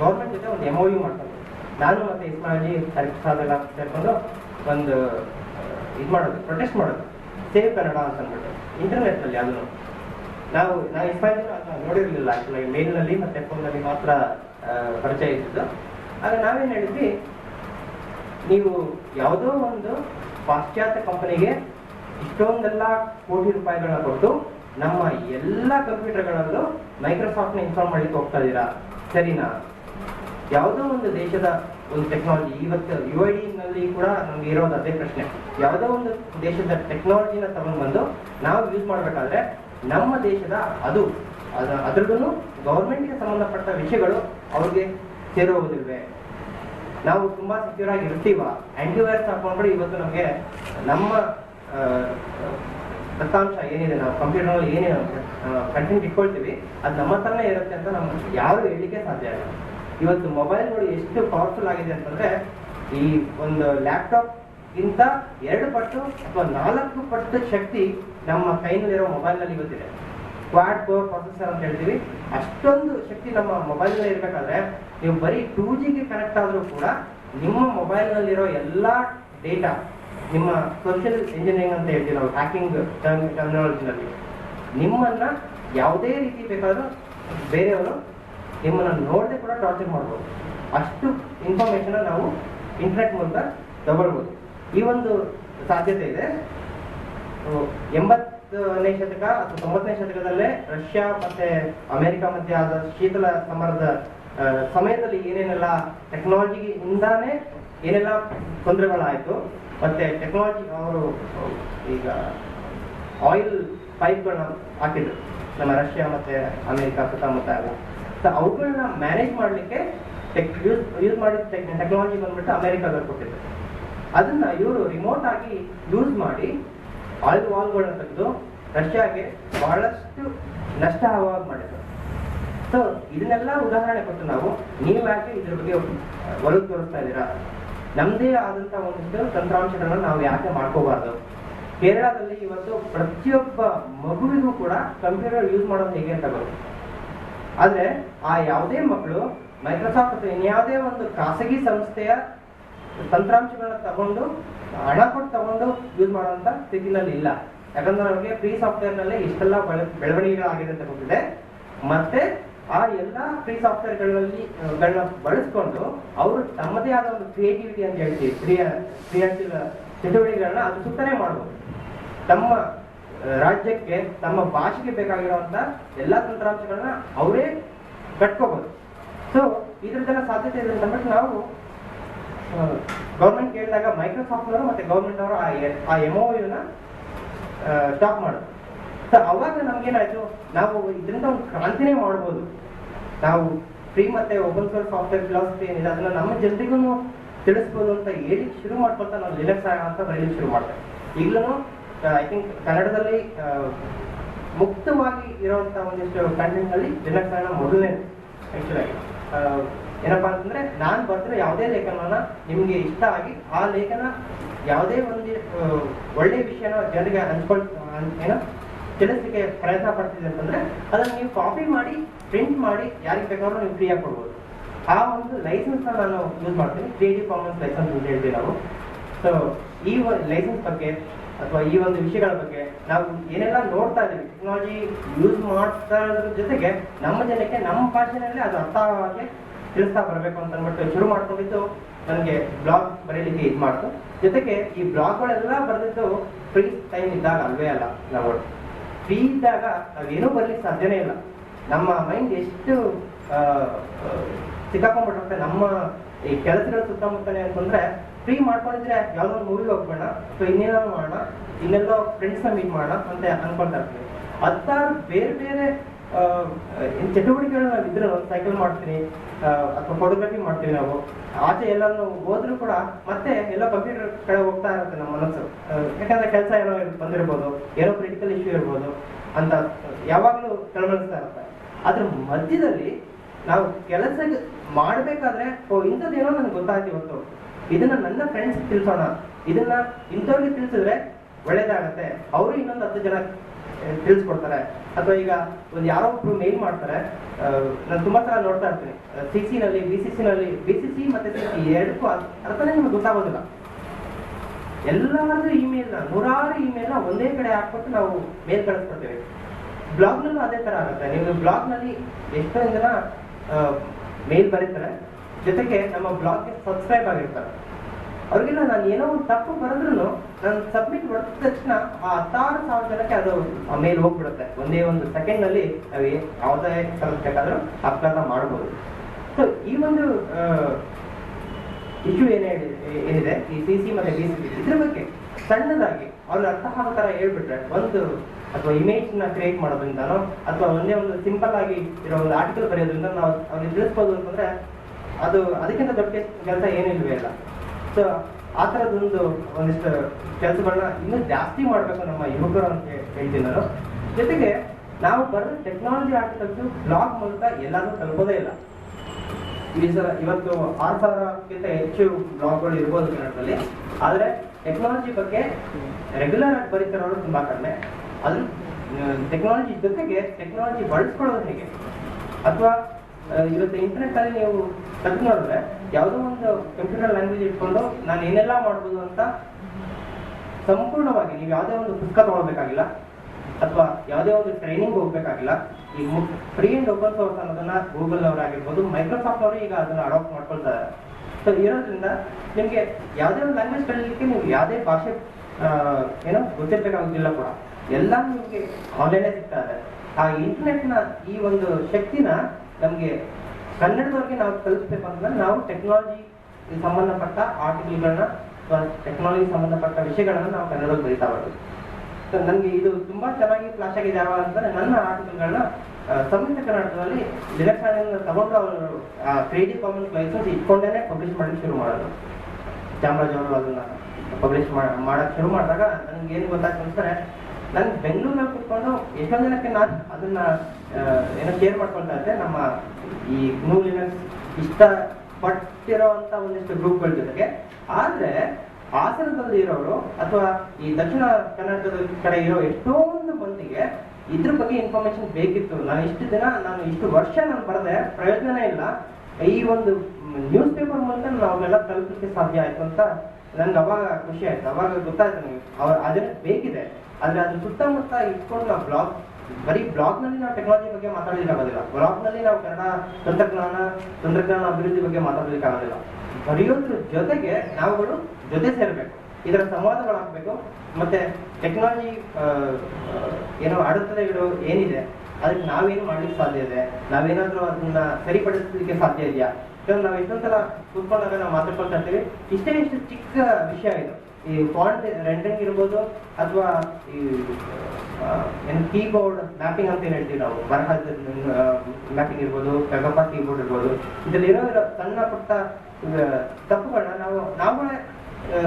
ಗೌರ್ಮೆಂಟ್ ಜೊತೆ ಒಂದು ಎಂ ಯು ಮಾಡ್ತಾರೆ. ನಾನು ಮತ್ತು ಇಸ್ಮಾಲಿ ಎಲ್ಲ ಸೇರ್ಕೊಂಡು ಒಂದು ಇದು ಮಾಡೋದು ಪ್ರೊಟೆಸ್ಟ್ ಮಾಡೋದು. ಸೇವ್ ಕನ್ನಡ ಅಂತ ಅಂದ್ಬಿಟ್ಟು ಇಂಟರ್ನೆಟ್ನಲ್ಲಿ ಅದನ್ನು ನಾವು ನಾವು ಇಸ್ಮಾಯಿಲ್ ಅದನ್ನ ನೋಡಿರಲಿಲ್ಲ ಆ್ಯಕ್ಚುಲಾಗಿ ಮೇಲ್ನಲ್ಲಿ ಮತ್ತೆ ಫೋನ್ನಲ್ಲಿ ಮಾತ್ರ ಪರಿಚಯ ಇದ್ದಿದ್ದು. ಆಗ ನಾವೇನು ಹೇಳಿದ್ವಿ, ನೀವು ಯಾವುದೋ ಒಂದು ಪಾಶ್ಚಾತ್ಯ ಕಂಪನಿಗೆ ಇಷ್ಟೊಂದೆಲ್ಲ ಕೋಟಿ ರೂಪಾಯಿಗಳನ್ನ ಕೊಟ್ಟು ನಮ್ಮ ಎಲ್ಲ ಕಂಪ್ಯೂಟರ್ಗಳಲ್ಲೂ ಮೈಕ್ರೋಸಾಫ್ಟ್ನ ಇನ್ಸ್ಟಾಲ್ ಮಾಡ್ಲಿಕ್ಕೆ ಹೋಗ್ತಾ ಇದ್ದೀರಾ? ಸರಿನಾ? ಯಾವುದೋ ಒಂದು ದೇಶದ ಒಂದು ಟೆಕ್ನಾಲಜಿ ಇವತ್ತು ಯು ಐ ಡಿನಲ್ಲಿ ಕೂಡ ನಮ್ಗೆ ಇರೋದು ಅದೇ ಪ್ರಶ್ನೆ. ಯಾವುದೋ ಒಂದು ದೇಶದ ಟೆಕ್ನಾಲಜಿನ ತಗೊಂಡ್ಬಂದು ನಾವು ಯೂಸ್ ಮಾಡಬೇಕಾದ್ರೆ ನಮ್ಮ ದೇಶದ ಅದು, ಅದ- ಅದ್ರದ್ದು ಗೌರ್ಮೆಂಟ್ಗೆ ಸಂಬಂಧಪಟ್ಟ ವಿಷಯಗಳು ಅವ್ರಿಗೆ ಸೇರೋದಿಲ್ವೇ ನಾವು ತುಂಬಾ ಸೆಕ್ಯೂರ್ ಆಗಿ ಇರ್ತೀವ ಆಂಟಿವೈರಸ್ ಹಾಕೊಂಡ್ರೆ ಇವತ್ತು ನಮಗೆ ನಮ್ಮ ದತ್ತಾಂಶ ಏನಿದೆ, ನಾವು ಕಂಪ್ಯೂಟರ್ನಲ್ಲಿ ಏನೇನು ಕಂಟೆಂಟ್ ಇಟ್ಕೊಳ್ತೀವಿ, ಅದು ನಮ್ಮ ಹತ್ರನೇ ಇರುತ್ತೆ ಅಂತ ನಮ್ಗೆ ಯಾರು ಹೇಳಲಿಕ್ಕೆ ಸಾಧ್ಯ ಇಲ್ಲ. ಇವತ್ತು ಮೊಬೈಲ್ಗಳು ಎಷ್ಟು ಪವರ್ಫುಲ್ ಆಗಿದೆ ಅಂತಂದ್ರೆ, ಈ ಒಂದು ಲ್ಯಾಪ್ಟಾಪ್ ಇಂತ ಎರಡು ಪಟ್ಟು ಅಥವಾ ನಾಲ್ಕು ಪಟ್ಟು ಶಕ್ತಿ ನಮ್ಮ ಕೈನಲ್ಲಿರೋ ಮೊಬೈಲ್ನಲ್ಲಿ ಇವತ್ತಿದೆ. ಕ್ವಾಡ್ ಕೋರ್ ಪ್ರೊಸೆಸರ್ ಅಂತ ಹೇಳ್ತೀವಿ. ಅಷ್ಟೊಂದು ಶಕ್ತಿ ನಮ್ಮ ಮೊಬೈಲ್ನಲ್ಲಿ ಇರಬೇಕಾದ್ರೆ, ನೀವು ಬರೀ ಟೂ ಜಿಗೆ ಕನೆಕ್ಟ್ ಆದರೂ ಕೂಡ ನಿಮ್ಮ ಮೊಬೈಲ್ನಲ್ಲಿರೋ ಎಲ್ಲ ಡೇಟಾ ನಿಮ್ಮ ಸೋಷಿಯಲ್ ಇಂಜಿನಿಯರಿಂಗ್ ಅಂತ ಹೇಳ್ತೀವಿ ನಾವು ಹ್ಯಾಕಿಂಗ್ ಟರ್ಮಿನಾಲಜಿನಲ್ಲಿ ನಿಮ್ಮನ್ನ ಯಾವುದೇ ರೀತಿ ಬೇಕಾದರೂ ಬೇರೆಯವರು ನಿಮ್ಮನ್ನು ನೋಡದೆ ಕೂಡ ಟಾರ್ಚರ್ ಮಾಡ್ಬೋದು. ಅಷ್ಟು ಇನ್ಫಾರ್ಮೇಶನ್ ನಾವು ಇಂಟರ್ನೆಟ್ ಮೂಲಕ ತಗೊಳ್ಬೋದು. ಈ ಒಂದು ಸಾಧ್ಯತೆ ಇದೆ. ಎಂಬತ್ತನೇ ಶತಕ ಅಥವಾ ತೊಂಬತ್ತನೇ ಶತಕದಲ್ಲೇ ರಷ್ಯಾ ಮತ್ತೆ ಅಮೆರಿಕ ಮಧ್ಯೆ ಆದ ಶೀತಲ ಸಮರದ ಸಮಯದಲ್ಲಿ ಏನೇನೆಲ್ಲ ಟೆಕ್ನಾಲಜಿಯಿಂದಾನೇ ಏನೆಲ್ಲ ತೊಂದರೆಗಳಾಯಿತು ಮತ್ತೆ ಟೆಕ್ನಾಲಜಿ ಅವರು ಈಗ ಆಯಿಲ್ ಪೈಪ್ಗಳನ್ನ ಹಾಕಿದ್ರು. ನಮ್ಮ ರಷ್ಯಾ ಮತ್ತೆ ಅಮೆರಿಕ ಸುತ್ತಮುತ್ತ ಎಲ್ಲ. ಸೊ ಅವುಗಳನ್ನ ಮ್ಯಾನೇಜ್ ಮಾಡಲಿಕ್ಕೆ ಟೆಕ್ ಯೂಸ್ ಯೂಸ್ ಮಾಡಿದ ಟೆಕ್ನಾಲಜಿ ಬಂದ್ಬಿಟ್ಟು ಅಮೆರಿಕಾದಲ್ಲಿ ಕೊಟ್ಟಿದ್ರು. ಅದನ್ನ ಇವರು ರಿಮೋಟ್ ಆಗಿ ಯೂಸ್ ಮಾಡಿ ಆಯಿಲ್ ವಾಲ್ಗಳನ್ನ ತೆಗೆದು ರಷ್ಯಾಗೆ ಬಹಳಷ್ಟು ನಷ್ಟ ಆಗುವಾಗ ಮಾಡಿದ್ರು. ಸೊ ಇದನ್ನೆಲ್ಲ ಉದಾಹರಣೆ ಕೊಟ್ಟು ನಾವು ನೀವು ಯಾಕೆ ಇದ್ರ ಬಗ್ಗೆ ಒಲವು ತೋರಿಸ್ತಾ ಇದ್ದೀರಾ? ನಮ್ಮದೇ ಆದಂತ ಒಂದು ತಂತ್ರಾಂಶಗಳನ್ನ ನಾವು ಯಾಕೆ ಮಾಡ್ಕೋಬಾರ್ದು? ಕೇರಳದಲ್ಲಿ ಇವತ್ತು ಪ್ರತಿಯೊಬ್ಬ ಮಗುವಿಗೂ ಕೂಡ ಕಂಪ್ಯೂಟರ್ ಯೂಸ್ ಮಾಡೋದು ಹೇಗೆ ಅಂತ ಗೊತ್ತು. ಆದರೆ ಆ ಯಾವುದೇ ಮಕ್ಕಳು ಮೈಕ್ರೋಸಾಫ್ಟ್ ಇನ್ಯಾವುದೇ ಒಂದು ಖಾಸಗಿ ಸಂಸ್ಥೆಯ ತಂತ್ರಾಂಶಗಳನ್ನ ತಗೊಂಡು, ಹಣ ಕೊಟ್ಟು ತಗೊಂಡು ಯೂಸ್ ಮಾಡುವಂತ ಸ್ಥಿತಿನಲ್ಲಿ ಇಲ್ಲ. ಯಾಕಂದ್ರೆ ಅವ್ರಿಗೆ ಫ್ರೀ ಸಾಫ್ಟ್ವೇರ್ನಲ್ಲಿ ಇಷ್ಟೆಲ್ಲ ಬೆಳ- ಬೆಳವಣಿಗೆಗಳಾಗಿದೆ ಅಂತ ಗೊತ್ತಿದೆ. ಮತ್ತೆ ಆ ಎಲ್ಲ ಫ್ರೀ ಸಾಫ್ಟ್ವೇರ್ಗಳಲ್ಲಿ ಗಳನ್ನ ಬಳಸ್ಕೊಂಡು ಅವರು ತಮ್ಮದೇ ಆದ ಒಂದು ಕ್ರಿಯೇಟಿವಿಟಿ ಅಂತ ಹೇಳ್ತೀವಿ. ಕ್ರಿಯಾ, ಕ್ರಿಯಾಶೀಲ ಚಟುವಟಿಕೆಗಳನ್ನ ಅದು ಸುತ್ತಲೇ ಮಾಡಬಹುದು ತಮ್ಮ ರಾಜ್ಯಕ್ಕೆ, ತಮ್ಮ ಭಾಷೆಗೆ ಬೇಕಾಗಿರುವಂತ ಎಲ್ಲ ತಂತ್ರಾಂಶಗಳನ್ನ ಅವರೇ ಕಟ್ಕೋಬಹುದು ಸೊ ಇದ್ರದ್ದೆಲ್ಲ ಸಾಧ್ಯತೆ ಇದೆ ಅಂತ ಅಂದ್ಬಿಟ್ಟು ನಾವು ಗೌರ್ಮೆಂಟ್ ಕೇಳಿದಾಗ ಮೈಕ್ರೋಸಾಫ್ಟ್ ಅವರು ಮತ್ತೆ ಗೌರ್ಮೆಂಟ್ ಅವರು ಆ ಎಂ ನ ಸ್ಟಾಪ್ ಮಾಡೋದು. ಅವಾಗ ನಮ್ಗೇನಾಯ್ತು, ನಾವು ಇದರಿಂದ ಒಂದು ಕ್ರಾಂತಿನೇ ಮಾಡ್ಬೋದು. ನಾವು ಫ್ರೀ ಮತ್ತೆ ಓಪನ್ ಸೋರ್ಸ್ ಸಾಫ್ಟ್ವೇರ್ ಫಿಲಾಸಫಿ ಏನಿದೆ, ಅದನ್ನ ನಮ್ಮ ಜನರಿಗೂ ತಿಳಿಸ್ಬೋದು ಅಂತ ಹೇಳಿ ಶುರು ಮಾಡ್ಕೊಳ್ತಾ ನಾವು ಲಿನಕ್ಸ್ ಅಂತ ಬರೀಲಿಕ್ಕೆ ಶುರು ಮಾಡ್ತೇವೆ ಈಗಲೂ ಐ ಥಿಂಕ್ ಕನ್ನಡದಲ್ಲಿ ಮುಕ್ತವಾಗಿ ಇರುವಂತ ಒಂದಿಷ್ಟು ಕಂಟೆಂಟ್ ಅಲ್ಲಿ ಲಿನಕ್ಸ್ ಮೊದಲನೇ ಆಕ್ಚುಲಿ ಏನಪ್ಪಾ ಅಂತಂದ್ರೆ, ನಾನು ಬರ್ತಿರೋ ಯಾವುದೇ ಲೇಖನವನ್ನ ನಿಮ್ಗೆ ಇಷ್ಟ ಆಗಿ ಆ ಲೇಖನ ಯಾವುದೇ ಒಂದು ಒಳ್ಳೆ ವಿಷಯನ ಜನರಿಗೆ ಹಂಚ್ಕೊಳ್ ಹಂಚ್- ಏನೋ ತಿಳಿಸ್ಲಿಕ್ಕೆ ಪ್ರಯತ್ನ ಪಡ್ತಿದೆ ಅಂತಂದ್ರೆ ಅದನ್ನ ನೀವು ಕಾಪಿ ಮಾಡಿ ಪ್ರಿಂಟ್ ಮಾಡಿ, ಯಾರಿಗೆ ಬೇಕಾದ್ರೂ ನೀವು ಫ್ರೀಯಾಗಿ ಕೊಡ್ಬೋದು. ಆ ಒಂದು ಲೈಸೆನ್ಸ್ ನಾನು ಯೂಸ್ ಮಾಡ್ತೀನಿ. ಕ್ರಿಯೇಟಿವ್ ಕಾಮನ್ಸ್ ಲೈಸೆನ್ಸ್ ಅಂತ ಹೇಳ್ತೀವಿ ನಾವು. ಸೊ ಈ ಲೈಸೆನ್ಸ್ ಬಗ್ಗೆ ಅಥವಾ ಈ ಒಂದು ವಿಷಯಗಳ ಬಗ್ಗೆ ನಾವು ಏನೆಲ್ಲ ನೋಡ್ತಾ ಇದ್ದೀವಿ ಟೆಕ್ನಾಲಜಿ ಯೂಸ್ ಮಾಡ್ತಾ ಇರೋದ್ರ ಜೊತೆಗೆ ನಮ್ಮ ಜನಕ್ಕೆ ನಮ್ಮ ಭಾಷೆನಲ್ಲಿ ಅದು ಅರ್ಥವಾಗಿ ತಿಳಿಸ್ತಾ ಬರಬೇಕು ಅಂತ ಶುರು ಮಾಡ್ಕೊಂಡಿದ್ದು ನನಗೆ ಬ್ಲಾಗ್ ಬರೀಲಿಕ್ಕೆ ಇದು ಮಾಡ್ತು. ಜೊತೆಗೆ ಈ ಬ್ಲಾಗ್ಗಳೆಲ್ಲ ಬರೆದಿದ್ದು ಫ್ರೀ ಟೈಮ್ ಇದ್ದಾಗ ಅಲ್ವೇ ಅಲ್ಲ, ನಾವು ಫ್ರೀ ಇದ್ದಾಗ ನಾವೇನೂ ಬರ್ಲಿಕ್ಕೆ ಸಾಧ್ಯನೇ ಇಲ್ಲ. ನಮ್ಮ ಮೈಂಡ್ ಎಷ್ಟು ಸಿಕ್ಕಾಕೊಂಡ್ಬಿಟ್ಟಿರುತ್ತೆ. ನಮ್ಮ ಈ ಕೆಲಸಗಳ ಸುತ್ತಮುತ್ತಲೇ ಅಂತಂದ್ರೆ ಫ್ರೀ ಮಾಡ್ಕೊಂಡಿದ್ರೆ ಯಾವ್ದೋ ಒಂದು ಮೂವಿಗೆ ಹೋಗ್ಬೇಡ, ಅಥವಾ ಇನ್ನೇನೋ ಮಾಡೋಣ ಇನ್ನೆಲ್ಲೋ ಫ್ರೆಂಡ್ಸ್ನ ಮೀಟ್ ಮಾಡೋಣ ಅಂತ ಅನ್ಕೊಳ್ತಾ ಇರ್ತೀವಿ. ಹತ್ತಾರು ಬೇರೆ ಬೇರೆ ಆ, ಇನ್ ಚಟುವಟಿಕೆಗಳು ನಾವು ಇದ್ರೆ ಸೈಕಲ್ ಮಾಡ್ತೀನಿ ಅಥವಾ ಫೋಟೋಗ್ರಫಿ ಮಾಡ್ತೀವಿ ನಾವು. ಆಚೆ ಎಲ್ಲಾನು ಹೋದ್ರು ಕೂಡ ಮತ್ತೆ ಎಲ್ಲ ಕಂಪ್ಯೂಟರ್ ಕಡೆ ಹೋಗ್ತಾ ಇರುತ್ತೆ ನಮ್ಮ ಮನಸ್ಸು. ಯಾಕಂದ್ರೆ ಕೆಲಸ ಏನೋ ಬಂದಿರ್ಬೋದು ಏನೋ ಕ್ರಿಟಿಕಲ್ ಇಶ್ಯೂ ಇರ್ಬೋದು ಅಂತ ಯಾವಾಗಲೂ ತಳಮಳಿಸ್ತಾ ಇರುತ್ತೆ. ಅದ್ರ ಮಧ್ಯದಲ್ಲಿ ನಾವು ಕೆಲಸ ಮಾಡ್ಬೇಕಾದ್ರೆ ಓ ಇಂಥದ್ದೇನೋ ನನಗೆ ಗೊತ್ತಾಯ್ತು ಇವತ್ತು. ಇದನ್ನ ನನ್ನ ಫ್ರೆಂಡ್ಸ್ ತಿಳಿಸೋಣ. ಇದನ್ನ ಇಂಥವ್ರಿಗೆ ತಿಳಿಸಿದ್ರೆ ಒಳ್ಳೇದಾಗತ್ತೆ. ಅವರು ಇನ್ನೊಂದು ಹತ್ತು ಜನ ತಿಳಿಸ್ಕೊಡ್ತಾರೆ? ಅಥವಾ ಈಗ ಒಂದು ಯಾರೋ ಒಬ್ರು ಮೇಲ್ ಮಾಡ್ತಾರೆ ನಾನು ತುಂಬಾ ಸಲ ನೋಡ್ತಾ ಇರ್ತೀನಿ. ಸಿ ಸಿ ನಲ್ಲಿ ಬಿ ಸಿ ಸಿ ನಲ್ಲಿ ಬಿ ಸಿ ಸಿ ಮತ್ತೆ ಸಿ ಸಿ ಎರಡಕ್ಕೂ ಅರ್ಥ- ಅರ್ಥನೇ ನಿಮ್ಗೆ ಗೊತ್ತಾಗೋದಿಲ್ಲ. ಎಲ್ಲಾದ್ರೂ ಇಮೇಲ್ ನೂರಾರು ಇಮೇಲ್ ಒಂದೇ ಕಡೆ ಹಾಕ್ಬಿಟ್ಟು ನಾವು ಮೇಲ್ ಕಳಿಸ್ಕೊಡ್ತೇವೆ. ಬ್ಲಾಗ್ ನಲ್ಲೂ ಅದೇ ತರ ಆಗುತ್ತೆ. ನೀವು ಬ್ಲಾಗ್ನಲ್ಲಿ ಎಷ್ಟೊಂದು ಜನ ಮೇಲ್ ಬರೀತಾರೆ? ಜೊತೆಗೆ ನಮ್ಮ ಬ್ಲಾಗ್ಗೆ ಸಬ್ಸ್ಕ್ರೈಬ್ ಆಗಿರ್ತಾರೆ. ಅವ್ರಿಗೆಲ್ಲ ನಾನು ಏನೋ ಒಂದು ತಪ್ಪು ಬರೆದ್ರು ನಾನು ಸಬ್ಮಿಟ್ ಮಾಡಿದ ತಕ್ಷಣ ಆ ಹತ್ತಾರು ಸಾವಿರ ಜನಕ್ಕೆ ಅದು ಮೇಲೆ ಹೋಗ್ಬಿಡುತ್ತೆ. ಒಂದೇ ಒಂದು ಸೆಕೆಂಡ್ನಲ್ಲಿ ನಾವು ಯಾವುದೇ ಬೇಕಾದ್ರೂ ಅಪಘಾತ ಮಾಡ್ಬೋದು. ಸೊ ಈ ಒಂದು ಇಶ್ಯೂ ಏನೇ ಏನಿದೆ? ಈ ಸಿ ಸಿ ಮತ್ತೆ ಬಿ ಸಿ ಇದ್ರ ಬಗ್ಗೆ ಸಣ್ಣದಾಗಿ ಅವ್ರನ್ನ ಅರ್ಥ ಆಗೋ ತರ ಹೇಳ್ಬಿಟ್ರೆ ಒಂದು ಅಥವಾ ಇಮೇಜ್ನ ಕ್ರಿಯೇಟ್ ಮಾಡೋದ್ರಿಂದನೋ ಅಥವಾ ಒಂದೇ ಒಂದು ಸಿಂಪಲ್ ಆಗಿ ಇರೋ ಒಂದು ಆರ್ಟಿಕಲ್ ಬರೆಯೋದ್ರಿಂದ ನಾವು ಅವ್ರಿಗೆ ತಿಳಿಸ್ಬೋದು ಅಂತಂದ್ರೆ ಅದು ಅದಕ್ಕಿಂತ ದೊಡ್ಡ ಕೆಲಸ ಏನಿಲ್ವೇ ಇಲ್ಲ. ಸೊ ಆ ಥರದ್ದೊಂದು ಒಂದಿಷ್ಟು ಕೆಲಸಗಳನ್ನ ಇನ್ನೂ ಜಾಸ್ತಿ ಮಾಡಬೇಕು ನಮ್ಮ ಯುವಕರು ಅಂತ ಹೇಳ್ತೀನಿ ನಾನು. ಜೊತೆಗೆ ನಾವು ಬರೋ ಟೆಕ್ನಾಲಜಿ ಆರ್ಟಿಕಲ್ಸ್ ಬ್ಲಾಗ್ ಮೂಲಕ ಎಲ್ಲಾನು ತಲುಪೋದೇ ಇಲ್ಲ. ಈ ಸಲ ಇವತ್ತು ಆರು ಸಾವಿರಕ್ಕಿಂತ ಹೆಚ್ಚು ಬ್ಲಾಗ್ಗಳು ಇರ್ಬೋದು ಕನ್ನಡದಲ್ಲಿ. ಆದರೆ ಟೆಕ್ನಾಲಜಿ ಬಗ್ಗೆ ರೆಗ್ಯುಲರ್ ಆಗಿ ಬರೀತಿರೋರು ತುಂಬಾ ಕಡಿಮೆ. ಅದು ಟೆಕ್ನಾಲಜಿ ಜೊತೆಗೆ ಟೆಕ್ನಾಲಜಿ ಬಳಸ್ಕೊಳ್ಳೋದು ಹೇಗೆ? ಅಥವಾ ಇವತ್ತು ಇಂಟರ್ನೆಟ್ ಅಲ್ಲಿ ನೀವು ತೆಗೆದು ನೋಡಿದ್ರೆ ಯಾವುದೋ ಒಂದು ಕಂಪ್ಯೂಟರ್ ಲ್ಯಾಂಗ್ವೇಜ್ ಇಟ್ಕೊಂಡು ನಾನು ಏನೆಲ್ಲ ಮಾಡ್ಬೋದು ಅಂತ ಸಂಪೂರ್ಣವಾಗಿ ನೀವು ಯಾವುದೇ ಒಂದು ಪುಸ್ತಕ ತಗೊಳ್ಬೇಕಾಗಿಲ್ಲ ಅಥವಾ ಯಾವುದೇ ಒಂದು ಟ್ರೈನಿಂಗ್ ಹೋಗ್ಬೇಕಾಗಿಲ್ಲ, ಈ ಫ್ರೀ ಅಂಡ್ ಓಪನ್ ಸೋರ್ಸ್ ಅನ್ನೋದನ್ನ ಗೂಗಲ್ ಅವರಾಗಿರ್ಬೋದು ಮೈಕ್ರೋಸಾಫ್ಟ್ ಅವರು ಈಗ ಅದನ್ನ ಅಡಾಪ್ಟ್ ಮಾಡ್ಕೊಳ್ತಾರೆ. ಸೊ ಇರೋದ್ರಿಂದ ನಿಮಗೆ ಯಾವುದೇ ಒಂದು ಲ್ಯಾಂಗ್ವೇಜ್ ಕಲೀಲಿಕ್ಕೆ ನೀವು ಯಾವುದೇ ಭಾಷೆ ಏನೋ ಗೊತ್ತಿರ್ಬೇಕಾಗೋದಿಲ್ಲ ಕೂಡ. ಎಲ್ಲ ನಿಮಗೆ ಆನ್ಲೈನೇ ಸಿಗ್ತಾ ಇದೆ. ಆ ಇಂಟರ್ನೆಟ್ನ ಈ ಒಂದು ಶಕ್ತಿನ ನಮಗೆ ಕನ್ನಡದವ್ರಿಗೆ ನಾವು ತಲುಪಿಸ್ಬೇಕು ಅಂತಂದ್ರೆ ನಾವು ಟೆಕ್ನಾಲಜಿ ಸಂಬಂಧಪಟ್ಟ ಆರ್ಟಿಕಲ್ಗಳನ್ನ ಟೆಕ್ನಾಲಜಿ ಸಂಬಂಧಪಟ್ಟ ವಿಷಯಗಳನ್ನ ನಾವು ಕನ್ನಡದಲ್ಲಿ ಬರೀತಾ ಬರ್ತದೆ ಸೊ ನನಗೆ ಇದು ತುಂಬಾ ಚೆನ್ನಾಗಿ ಫ್ಲಾಶ್ ಆಗಿದೆ ಯಾವ ಅಂತಂದ್ರೆ ನನ್ನ ಆರ್ಟಿಕಲ್ಗಳನ್ನ ಸಂಯುಕ್ತ ಕರ್ನಾಟಕದಲ್ಲಿ ಡಿರೆಕ್ಷನ್ ತಗೊಂಡು ಅವರು ಕ್ರಿಯೇಟಿವ್ ಕಾಮನ್ಸ್ ಲೈಸೆನ್ಸ್ ಇಟ್ಕೊಂಡೇನೆ ಪಬ್ಲಿಷ್ ಮಾಡಲಿಕ್ಕೆ ಶುರು ಮಾಡೋದು ಚಾಮರಾಜ್ ಅವರು ಅದನ್ನ ಪಬ್ಲಿಷ್ ಮಾಡಕ್ ಶುರು ಮಾಡಿದಾಗ ನನ್ಗೆ ಏನು ಗೊತ್ತಾಗ್ತದೆ ಅಂತಂದ್ರೆ ನಾನು ಬೆಂಗಳೂರಿನಲ್ಲಿ ಕುತ್ಕೊಂಡು ಎಷ್ಟೊಂದು ಜನಕ್ಕೆ ನಾನು ಅದನ್ನ ಏನೋ ಕೇರ್ ಮಾಡ್ಕೊಳ್ತಾ ಇದ್ದೆ. ನಮ್ಮ ಈ ನೂಲಿನ ಇಷ್ಟ ಪಟ್ಟಿರೋಂತ ಒಂದಿಷ್ಟು ಗ್ರೂಪ್ಗಳ ಜೊತೆಗೆ. ಆದ್ರೆ ಹಾಸನದಲ್ಲಿ ಇರೋರು ಅಥವಾ ಈ ದಕ್ಷಿಣ ಕರ್ನಾಟಕದ ಕಡೆ ಇರೋ ಎಷ್ಟೊಂದು ಮಂದಿಗೆ ಇದ್ರ ಬಗ್ಗೆ ಇನ್ಫಾರ್ಮೇಶನ್ ಬೇಕಿತ್ತು. ನಾನು ಇಷ್ಟು ದಿನ, ನಾನು ಇಷ್ಟು ವರ್ಷ ನಾನು ಬರದೆ ಪ್ರಯೋಜನ ಇಲ್ಲ. ಈ ಒಂದು ನ್ಯೂಸ್ ಪೇಪರ್ ಮೂಲಕ ನಾವೆಲ್ಲ ತಲುಪಲಿಕ್ಕೆ ಸಾಧ್ಯ ಆಯ್ತು ಅಂತ ನನ್ಗೆ ಅವಾಗ ಖುಷಿ ಆಯ್ತು. ಅವಾಗ ಗೊತ್ತಾಯ್ತು ನನಗೆ ಅವ್ರ ಅದನ್ನ ಬೇಕಿದೆ. ಆದ್ರೆ ಅದ್ರ ಸುತ್ತಮುತ್ತ ಇಟ್ಕೊಂಡು ನಾವು ಬ್ಲಾಗ್ ಬರೀ ಬ್ಲಾಗ್ನಲ್ಲಿ ನಾವು ಟೆಕ್ನಾಲಜಿ ಬಗ್ಗೆ ಮಾತಾಡ್ಲಿಕ್ಕೆ ಆಗೋದಿಲ್ಲ. ಬ್ಲಾಗ್ನಲ್ಲಿ ನಾವು ಕನ್ನಡ ತಂತ್ರಜ್ಞಾನ ತಂತ್ರಜ್ಞಾನ ಅಭಿವೃದ್ಧಿ ಬಗ್ಗೆ ಮಾತಾಡ್ಲಿಕ್ಕೆ ಆಗೋದಿಲ್ಲ. ಬರೆಯೋದ್ರ ಜೊತೆಗೆ ನಾವುಗಳು ಜೊತೆ ಸೇರಬೇಕು. ಇದರ ಸಂವಾದಗಳಾಗಬೇಕು. ಮತ್ತೆ ಟೆಕ್ನಾಲಜಿ ಏನೋ ಅಡೆತಡೆಗಳು ಏನಿದೆ, ಅದಕ್ಕೆ ನಾವೇನು ಮಾಡ್ಲಿಕ್ಕೆ ಸಾಧ್ಯ ಇದೆ? ನಾವೇನಾದರೂ ಅದನ್ನ ಸರಿಪಡಿಸಲಿಕ್ಕೆ ಸಾಧ್ಯ ಇದೆಯಾ? ಯಾಕಂದ್ರೆ ನಾವು ಎಷ್ಟೊಂದ್ಸಲ ಕೂತ್ಕೊಂಡಾಗ ನಾವು ಮಾತಾಡ್ಕೊಳ್ತಾ ಇರ್ತೀವಿ. ಇಷ್ಟೇ ಇಷ್ಟು ಚಿಕ್ಕ ವಿಷಯ ಇದು. ಈ ಫಾಂಟ್ ರೆಂಡರಿಂಗ್ ಇರ್ಬೋದು ಅಥವಾ ಈ ಏನು ಕೀಬೋರ್ಡ್ ಮ್ಯಾಪಿಂಗ್ ಅಂತ ಹೇಳ್ತೀವಿ ನಾವು? ಬರಹದ ಮ್ಯಾಪಿಂಗ್ ಇರ್ಬೋದು ಪೆಗಪ ಕೀಬೋರ್ಡ್ ಇರ್ಬೋದು. ಇದರಲ್ಲಿ ಇರೋ ಇರೋ ಸಣ್ಣ ಪುಟ್ಟ ತಪ್ಪುಗಳನ್ನ ನಾವು, ನಾವೇ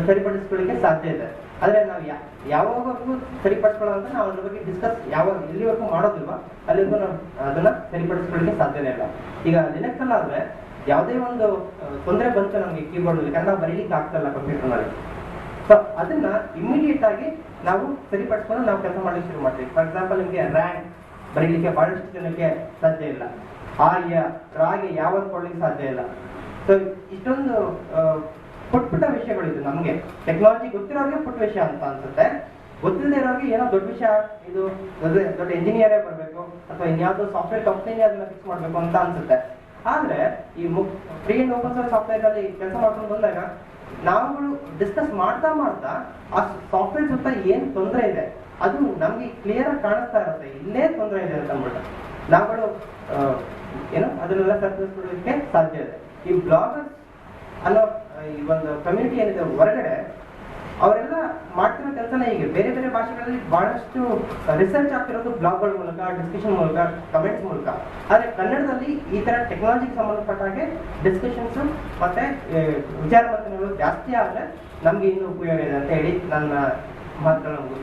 ಸರಿಪಡಿಸ್ಕೊಳ್ಳಿಕ್ಕೆ ಸಾಧ್ಯ ಇದೆ. ಆದರೆ ನಾವು ಯಾ- ಯಾವಾಗವರೆಗೂ ಸರಿಪಡಿಸ್ಕೊಳ್ಳೋ ಅಂತ ನಾವು ಅದ್ರ ಬಗ್ಗೆ ಡಿಸ್ಕಸ್ ಯಾವಾಗ ಎಲ್ಲಿವರೆಗೂ ಮಾಡೋದಿಲ್ವಾ? ಅಲ್ಲಿವರೆಗೂ ನಾವು ಅದನ್ನ ಸರಿಪಡಿಸ್ಕೊಳ್ಳಿಕ್ಕೆ ಸಾಧ್ಯನೇ ಇಲ್ಲ. ಈಗ ಲಿನಕ್ಸ್ ಅಲ್ಲಾದ್ರೆ ಯಾವುದೇ ಒಂದು ತೊಂದರೆ ಬಂತು ನಮಗೆ ಕೀಬೋರ್ಡ್ ಕನ್ನಡ ಬರೀಲಿಕ್ಕೆ ಆಗ್ತಾ ಇಲ್ಲ ಕಂಪ್ಯೂಟರ್ನಲ್ಲಿ ಸೊ ಅದನ್ನ ಇಮಿಡಿಯೇಟ್ ಆಗಿ ನಾವು ಸರಿಪಡಿಸ್ಕೊಂಡು ನಾವು ಕೆಲಸ ಮಾಡಲಿಕ್ಕೆ ಶುರು ಮಾಡ್ತೀವಿ. ಫಾರ್ ಎಕ್ಸಾಂಪಲ್ ನಿಮಗೆ ರ್ಯಾಂಕ್ ಬರೀಲಿಕ್ಕೆ ಬಹಳಷ್ಟು ಜನಕ್ಕೆ ಸಾಧ್ಯ ಇಲ್ಲ. ಆರ್ಯ, ರಾಗೆ ಯಾವತ್ತು ಕೊಡ್ಲಿಕ್ಕೆ ಸಾಧ್ಯ ಇಲ್ಲ. ಸೊ ಇಷ್ಟೊಂದು ಪುಟ್ ಪುಟ್ಟ ವಿಷಯಗಳು ವಿಷಯಗಳಿದೆ ನಮಗೆ. ಟೆಕ್ನಾಲಜಿ ಗೊತ್ತಿರೋರಿಗೆ ಪುಟ್ಟ ವಿಷಯ ಅಂತ ಅನ್ಸುತ್ತೆ. ಗೊತ್ತಿಲ್ಲದೆ ಇರೋರಿಗೆ ಏನೋ ದೊಡ್ಡ ವಿಷಯ, ಇದು ದೊಡ್ಡ ಇಂಜಿನಿಯರೇ ಬರಬೇಕು, ಅಥವಾ ಇನ್ಯಾವುದೋ ಸಾಫ್ಟ್ವೇರ್ ಕಂಪ್ನಿನೇ ಅದನ್ನ ಫಿಕ್ಸ್ ಮಾಡಬೇಕು ಅಂತ ಅನ್ಸುತ್ತೆ. ಆದ್ರೆ, ಈ free and open source software ಅಲ್ಲಿ ಕೆಲಸ ಮಾಡ್ಕೊಂಡು ಬಂದಾಗ ನಾವುಗಳು ಡಿಸ್ಕಸ್ ಮಾಡ್ತಾ ಮಾಡ್ತಾ ಆ ಸಾಫ್ಟ್ವೇರ್ ಸುತ್ತ ಏನು ತೊಂದರೆ ಇದೆ, ಅದು ನಮಗೆ ಕ್ಲಿಯರ್ ಆಗಿ ಕಾಣಿಸ್ತಾ ಇರುತ್ತೆ. ಇಲ್ಲೇ ತೊಂದರೆ ಇದೆ ಅಂತ ಅಂದ್ಬಿಟ್ಟು. ನಾವುಗಳು ಏನೋ ಅದನ್ನೆಲ್ಲ ಸರಿಪಡಿಸ್ಕೊಳ್ಳೋದಕ್ಕೆ ಸಾಧ್ಯ ಇದೆ. ಈ ಬ್ಲಾಗರ್ಸ್ ಅನ್ನೋ ಈ ಒಂದು ಕಮ್ಯುನಿಟಿ ಏನಿದೆ ಹೊರಗಡೆ ಅವರೆಲ್ಲ ಮಾಡ್ತಿರೋ ಕೆಲಸನ ಹೀಗೆ ಬೇರೆ ಬೇರೆ ಭಾಷೆಗಳಲ್ಲಿ ಬಹಳಷ್ಟು ರಿಸರ್ಚ್ ಆಗ್ತಿರೋದು ಬ್ಲಾಗ್ಗಳ ಮೂಲಕ ಡಿಸ್ಕಷನ್ ಮೂಲಕ ಕಮೆಂಟ್ಸ್ ಮೂಲಕ ಆದರೆ ಕನ್ನಡದಲ್ಲಿ ಈ ತರ ಟೆಕ್ನಾಲಜಿಗೆ ಸಂಬಂಧಪಟ್ಟ ಹಾಗೆ ಡಿಸ್ಕಷನ್ಸ್ ಮತ್ತೆ ವಿಚಾರ ಮಂಥನಗಳು ಜಾಸ್ತಿ ಆದರೆ ನಮ್ಗೆ ಇನ್ನೂ ಉಪಯೋಗ ಇದೆ ಅಂತ ಹೇಳಿ ನನ್ನ ಮಾತುಗಳನ್ನ.